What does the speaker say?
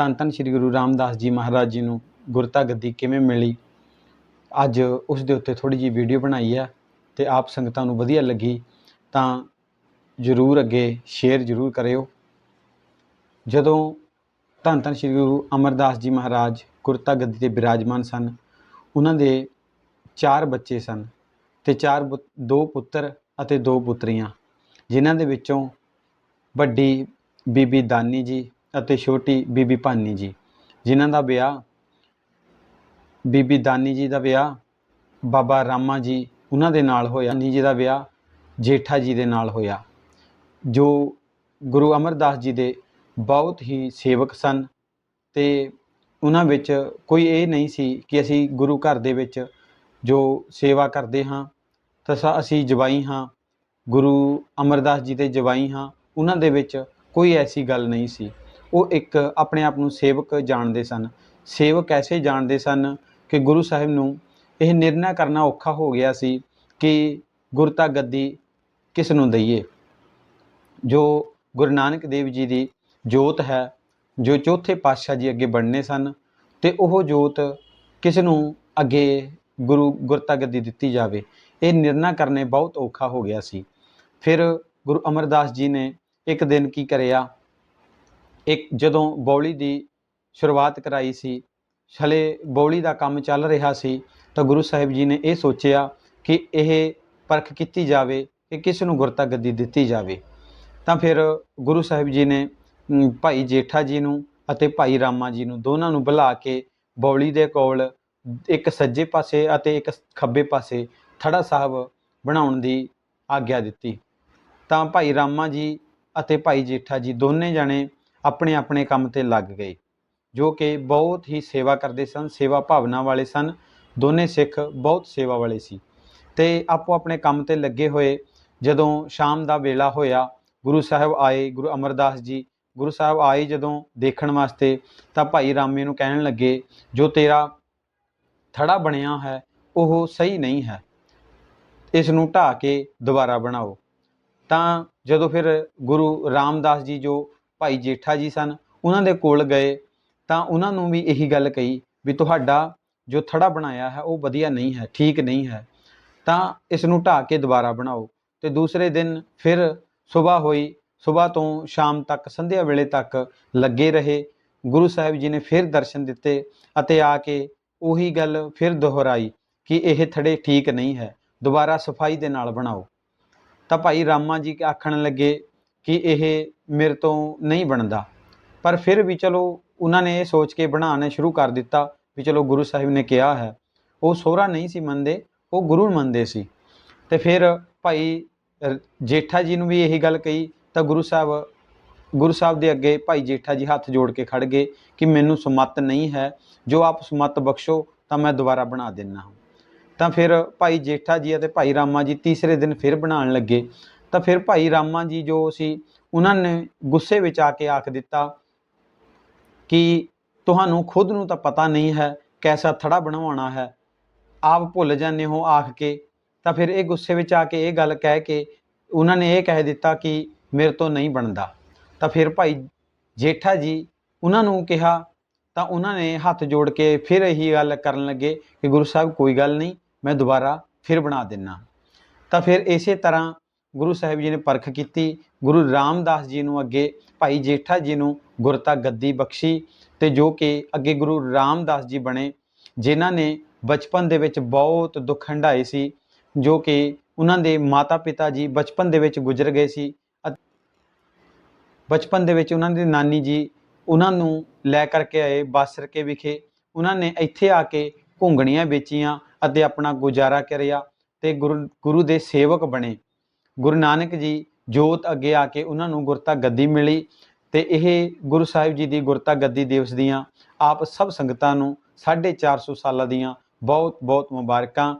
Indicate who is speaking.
Speaker 1: ਧੰਨ ਧੰਨ ਸ੍ਰੀ ਗੁਰੂ ਰਾਮਦਾਸ ਜੀ ਮਹਾਰਾਜ ਜੀ ਨੂੰ ਗੁਰਤਾ ਗੱਦੀ ਕਿਵੇਂ ਮਿਲੀ? ਅੱਜ ਉਸ ਦੇ ਉੱਤੇ ਥੋੜੀ ਜਿਹੀ ਵੀਡੀਓ ਬਣਾਈ ਆ ਤੇ ਆਪ ਸੰਗਤਾਂ ਨੂੰ ਵਧੀਆ ਲੱਗੀ, ਤਾਂ ਜਰੂਰ ਅੱਗੇ ਸ਼ੇਅਰ ਜਰੂਰ ਕਰਿਓ। ਜਦੋਂ ਧੰਨ ਧੰਨ ਸ੍ਰੀ ਗੁਰੂ ਅਮਰਦਾਸ ਜੀ ਮਹਾਰਾਜ ਗੁਰਤਾ ਗੱਦੀ ਤੇ ਬਿਰਾਜਮਾਨ ਸਨ, ਉਹਨਾਂ ਦੇ ਚਾਰ ਬੱਚੇ ਸਨ ਤੇ ਚਾਰ ਪੁ- ਦੋ ਪੁੱਤਰ ਅਤੇ ਦੋ ਪੁੱਤਰੀਆਂ, ਜਿਨ੍ਹਾਂ ਦੇ ਵਿੱਚੋਂ ਵੱਡੀ ਬੀਬੀ ਦਾਨੀ ਜੀ ਅਤੇ ਛੋਟੀ ਬੀਬੀ ਭਾਨੀ ਜੀ, ਜਿਨ੍ਹਾਂ ਦਾ ਵਿਆਹ ਬੀਬੀ ਦਾਨੀ ਜੀ ਦਾ ਵਿਆਹ, ਬਾਬਾ ਰਾਮਾ ਜੀ, ਉਹਨਾਂ ਦੇ ਨਾਲ ਹੋਇਆ ਨੀ ਜੀ ਦਾ ਵਿਆਹ, ਜੇਠਾ ਜੀ ਦੇ ਨਾਲ ਹੋਇਆ, ਜੋ ਗੁਰੂ ਅਮਰਦਾਸ ਜੀ ਦੇ ਬਹੁਤ ਹੀ ਸੇਵਕ ਸਨ ਤੇ ਉਹਨਾਂ ਵਿੱਚ ਕੋਈ ਇਹ ਨਹੀਂ ਸੀ ਕਿ ਅਸੀਂ ਗੁਰੂ ਘਰ ਦੇ ਵਿੱਚ ਜੋ ਸੇਵਾ ਕਰਦੇ ਹਾਂ ਤਾਂ ਸਾ- ਅਸੀਂ ਜਵਾਈ ਹਾਂ, ਗੁਰੂ ਅਮਰਦਾਸ ਜੀ ਦੇ ਜਵਾਈ ਹਾਂ, ਉਹਨਾਂ ਦੇ ਵਿੱਚ ਕੋਈ ਐਸੀ ਗੱਲ ਨਹੀਂ ਸੀ। ਉਹ ਇੱਕ ਆਪਣੇ ਆਪ ਨੂੰ ਸੇਵਕ ਜਾਣਦੇ ਸਨ। ਸੇਵਕ ਐਸੇ ਜਾਣਦੇ ਸਨ ਕਿ ਗੁਰੂ ਸਾਹਿਬ ਨੂੰ ਇਹ ਨਿਰਣਾ ਕਰਨਾ ਔਖਾ ਹੋ ਗਿਆ ਸੀ ਕਿ ਗੁਰਤਾ ਗੱਦੀ ਕਿਸ ਨੂੰ ਦਈਏ? ਜੋ ਗੁਰੂ ਨਾਨਕ ਦੇਵ ਜੀ ਦੀ ਜੋਤ ਹੈ, ਜੋ ਚੌਥੇ ਪਾਤਸ਼ਾਹ ਜੀ ਅੱਗੇ ਬਣਨੇ ਸਨ ਤੇ ਉਹ ਜੋਤ ਕਿਸ ਨੂੰ ਅੱਗੇ ਗੁਰੂ ਗੁਰਤਾ ਗੱਦੀ ਦਿੱਤੀ ਜਾਵੇ, ਇਹ ਨਿਰਣਾ ਕਰਨੇ ਬਹੁਤ ਔਖਾ ਹੋ ਗਿਆ ਸੀ। ਫਿਰ ਗੁਰੂ ਅਮਰਦਾਸ ਜੀ ਨੇ ਇੱਕ ਦਿਨ ਕੀ ਕਰਿਆ? ਇੱਕ ਜਦੋਂ ਬੌਲੀ ਦੀ ਸ਼ੁਰੂਆਤ ਕਰਾਈ ਸੀ ਹਲੇ ਬੌਲੀ ਦਾ ਕੰਮ ਚੱਲ ਰਿਹਾ ਸੀ, ਤਾਂ ਗੁਰੂ ਸਾਹਿਬ ਜੀ ਨੇ ਇਹ ਸੋਚਿਆ ਕਿ ਇਹ ਪਰਖ ਕੀਤੀ ਜਾਵੇ ਕਿ ਕਿਸ ਨੂੰ ਗੁਰਤਾ ਗੱਦੀ ਦਿੱਤੀ ਜਾਵੇ। ਤਾਂ ਫਿਰ ਗੁਰੂ ਸਾਹਿਬ ਜੀ ਨੇ ਭਾਈ ਜੇਠਾ ਜੀ ਨੂੰ ਅਤੇ ਭਾਈ ਰਾਮਾ ਜੀ ਨੂੰ ਦੋਨਾਂ ਨੂੰ ਬੁਲਾ ਕੇ ਬੌਲੀ ਦੇ ਕੋਲ ਇੱਕ ਸੱਜੇ ਪਾਸੇ ਅਤੇ ਇੱਕ ਖੱਬੇ ਪਾਸੇ ਥੜਾ ਸਾਹਿਬ ਬਣਾਉਣ ਦੀ ਆਗਿਆ ਦਿੱਤੀ। ਤਾਂ ਭਾਈ ਰਾਮਾ ਜੀ ਅਤੇ ਭਾਈ ਜੇਠਾ ਜੀ ਦੋਨੇ ਜਣੇ ਆਪਣੇ ਆਪਣੇ ਕੰਮ ਤੇ ਲੱਗ ਗਏ, ਜੋ ਕਿ ਬਹੁਤ ਹੀ ਸੇਵਾ ਕਰਦੇ ਸਨ, ਸੇਵਾ ਭਾਵਨਾ ਵਾਲੇ ਸਨ, ਦੋਨੇ ਸਿੱਖ ਬਹੁਤ ਸੇਵਾ ਵਾਲੇ ਸੀ। ਤੇ ਆਪੋ ਆਪਣੇ ਕੰਮ ਤੇ ਲੱਗੇ ਹੋਏ, ਜਦੋਂ ਸ਼ਾਮ ਦਾ ਵੇਲਾ ਹੋਇਆ, ਗੁਰੂ ਸਾਹਿਬ ਆਏ, ਗੁਰੂ ਅਮਰਦਾਸ ਜੀ, ਗੁਰੂ ਸਾਹਿਬ ਆਏ ਜਦੋਂ ਦੇਖਣ ਵਾਸਤੇ, ਤਾਂ ਭਾਈ ਰਾਮੇ ਨੂੰ ਕਹਿਣ ਲੱਗੇ, ਜੋ ਤੇਰਾ ਥੜਾ ਬਣਿਆ ਹੈ, ਉਹ ਸਹੀ ਨਹੀਂ ਹੈ। ਇਸ ਨੂੰ ਢਾ ਕੇ ਦੁਬਾਰਾ ਬਣਾਓ। ਤਾਂ ਜਦੋਂ ਫਿਰ ਗੁਰੂ ਰਾਮਦਾਸ ਜੀ ਜੋ ਭਾਈ ਜੇਠਾ ਜੀ ਸਨ, ਉਹਨਾਂ ਦੇ ਕੋਲ ਗਏ ਤਾਂ ਉਹਨਾਂ ਨੂੰ ਵੀ ਇਹੀ ਗੱਲ ਕਹੀ ਵੀ ਤੁਹਾਡਾ ਜੋ ਥੜਾ ਬਣਾਇਆ ਹੈ, ਉਹ ਵਧੀਆ ਨਹੀਂ ਹੈ, ਠੀਕ ਨਹੀਂ ਹੈ। ਤਾਂ ਇਸ ਨੂੰ ਢਾ ਕੇ ਦੁਬਾਰਾ ਬਣਾਓ। ਤੇ ਦੂਸਰੇ ਦਿਨ ਫਿਰ ਸਵੇਰ ਹੋਈ ਸਵੇਰ ਤੋਂ ਸ਼ਾਮ ਤੱਕ, ਸੰਧਿਆ ਵੇਲੇ ਤੱਕ ਲੱਗੇ ਰਹੇ। ਗੁਰੂ ਸਾਹਿਬ ਜੀ ਨੇ ਫਿਰ ਦਰਸ਼ਨ ਦਿੱਤੇ ਅਤੇ ਆ ਕੇ ਉਹੀ ਗੱਲ ਫਿਰ ਦੁਹਰਾਈ ਕਿ ਇਹ ਥੜੇ ਠੀਕ ਨਹੀਂ ਹੈ, ਦੁਬਾਰਾ ਸਫ਼ਾਈ ਦੇ ਨਾਲ ਬਣਾਓ। ਤਾਂ ਭਾਈ ਰਾਮਾ ਜੀ ਆਖਣ ਲੱਗੇ ਕਿ ਇਹ ਮੇਰੇ ਤੋਂ ਨਹੀਂ ਬਣਦਾ। ਪਰ ਫਿਰ ਵੀ ਚਲੋ ਉਹਨਾਂ ਨੇ ਇਹ ਸੋਚ ਕੇ ਬਣਾਉਣਾ ਸ਼ੁਰੂ ਕਰ ਦਿੱਤਾ ਵੀ ਚਲੋ ਗੁਰੂ ਸਾਹਿਬ ਨੇ ਕਿਹਾ ਹੈ। ਉਹ ਸੋਹਰਾ ਨਹੀਂ ਸੀ ਮੰਨਦੇ, ਉਹ ਗੁਰੂ ਮੰਨਦੇ ਸੀ। ਤੇ ਫਿਰ ਭਾਈ ਜੇਠਾ ਜੀ ਨੂੰ ਵੀ ਇਹੀ ਗੱਲ ਕਹੀ, ਤਾਂ ਗੁਰੂ ਸਾਹਿਬ ਗੁਰੂ ਸਾਹਿਬ ਦੇ ਅੱਗੇ ਭਾਈ ਜੇਠਾ ਜੀ ਹੱਥ ਜੋੜ ਕੇ ਖੜ ਗਏ ਕਿ ਮੈਨੂੰ ਸੁਮਤ ਨਹੀਂ ਹੈ, ਜੋ ਆਪ ਸੁਮਤ ਬਖਸ਼ੋ ਤਾਂ ਮੈਂ ਦੁਬਾਰਾ ਬਣਾ ਦਿੰਨਾ ਹਾਂ। ਤਾਂ ਫਿਰ ਭਾਈ ਜੇਠਾ ਜੀ ਅਤੇ ਭਾਈ ਰਾਮਾ ਜੀ ਤੀਸਰੇ ਦਿਨ ਫਿਰ ਬਣਾਉਣ ਲੱਗੇ। ਤਾਂ ਫਿਰ ਭਾਈ ਰਾਮਾ ਜੀ ਜੋ ਸੀ, ਉਹਨਾਂ ਨੇ ਗੁੱਸੇ ਵਿੱਚ ਆ ਕੇ ਆਖ ਦਿੱਤਾ ਕਿ ਤੁਹਾਨੂੰ ਖੁਦ ਨੂੰ ਤਾਂ ਪਤਾ ਨਹੀਂ ਹੈ ਕੈਸਾ ਥੜਾ ਬਣਵਾਉਣਾ ਹੈ। ਆਪ ਭੁੱਲ ਜਾਂਦੇ ਹੋ ਆਖ ਕੇ। ਤਾਂ ਫਿਰ ਇਹ ਗੁੱਸੇ ਵਿੱਚ ਆ ਕੇ ਇਹ ਗੱਲ ਕਹਿ ਕੇ ਉਹਨਾਂ ਨੇ ਇਹ ਕਹਿ ਦਿੱਤਾ ਕਿ ਮੇਰੇ ਤੋਂ ਨਹੀਂ ਬਣਦਾ। ਤਾਂ ਫਿਰ ਭਾਈ ਜੇਠਾ ਜੀ ਉਹਨਾਂ ਨੂੰ ਕਿਹਾ, ਤਾਂ ਉਹਨਾਂ ਨੇ ਹੱਥ ਜੋੜ ਕੇ ਫਿਰ ਇਹੀ ਗੱਲ ਕਰਨ ਲੱਗੇ ਕਿ ਗੁਰੂ ਸਾਹਿਬ ਕੋਈ ਗੱਲ ਨਹੀਂ, ਮੈਂ ਦੁਬਾਰਾ ਫਿਰ ਬਣਾ ਦਿੰਨਾ। ਤਾਂ ਫਿਰ ਇਸੇ ਤਰ੍ਹਾਂ ਗੁਰੂ ਸਾਹਿਬ ਜੀ ਨੇ ਪਰਖ ਕੀਤੀ, ਗੁਰੂ ਰਾਮਦਾਸ ਜੀ ਨੂੰ ਅੱਗੇ, ਭਾਈ ਜੇਠਾ ਜੀ ਨੂੰ ਗੁਰਤਾ ਗੱਦੀ ਬਖਸ਼ੀ ਤੇ ਜੋ ਕਿ ਅੱਗੇ ਗੁਰੂ ਰਾਮਦਾਸ ਜੀ ਬਣੇ, ਜਿਨ੍ਹਾਂ ਨੇ ਬਚਪਨ ਦੇ ਵਿੱਚ ਬਹੁਤ ਦੁੱਖ ਹੰਢਾਏ ਸੀ, ਜੋ ਕਿ ਉਹਨਾਂ ਦੇ ਮਾਤਾ ਪਿਤਾ ਜੀ ਬਚਪਨ ਦੇ ਵਿੱਚ ਗੁਜ਼ਰ ਗਏ ਸੀ ਬਚਪਨ ਦੇ ਵਿੱਚ ਉਹਨਾਂ ਦੀ ਨਾਨੀ ਜੀ ਉਹਨਾਂ ਨੂੰ ਲੈ ਕਰਕੇ ਆਏ ਬਾਸਰਕੇ ਵਿਖੇ, ਉਹਨਾਂ ਨੇ ਇੱਥੇ ਆ ਕੇ ਘੁੰਗਣੀਆਂ ਵੇਚੀਆਂ ਅਤੇ ਆਪਣਾ ਗੁਜ਼ਾਰਾ ਕਰਿਆ ਤੇ ਗੁਰੂ ਗੁਰੂ ਦੇ ਸੇਵਕ ਬਣੇ। ਗੁਰੂ ਨਾਨਕ ਜੀ ਜੋਤ ਅੱਗੇ ਆ ਕੇ ਉਹਨਾਂ ਨੂੰ ਗੁਰਤਾ ਗੱਦੀ ਮਿਲੀ ਤੇ ਇਹ ਗੁਰੂ ਸਾਹਿਬ ਜੀ ਦੀ ਗੁਰਤਾ ਗੱਦੀ ਦਿਵਸ ਦੀਆਂ ਆਪ ਸਭ ਸੰਗਤਾਂ ਨੂੰ 450 ਸਾਲਾਂ ਦੀਆਂ ਬਹੁਤ ਬਹੁਤ ਮੁਬਾਰਕਾਂ